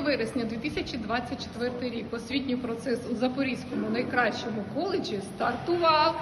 вересня 2024 рік освітній процес у Запорізькому найкращому коледжі стартував.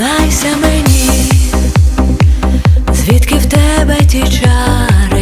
Признайся мені, звідки в тебе ті чари.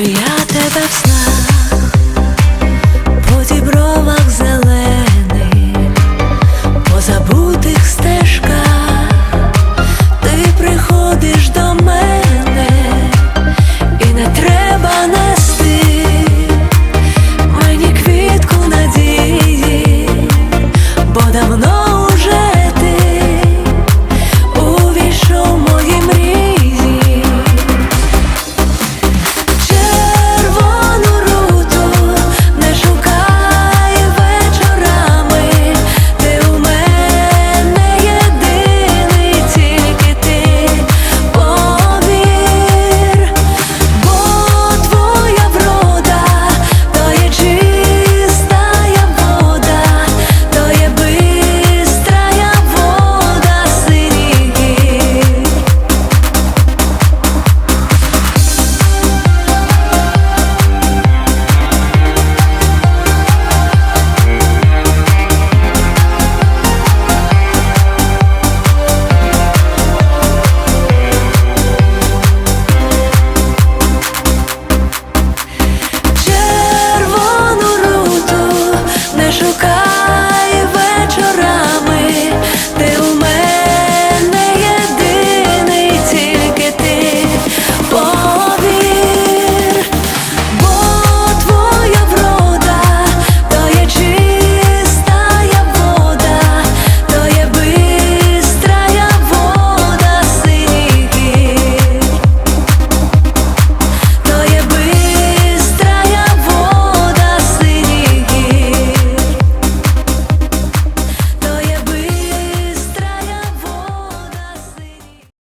Я тебе в снах, по дібровах зелених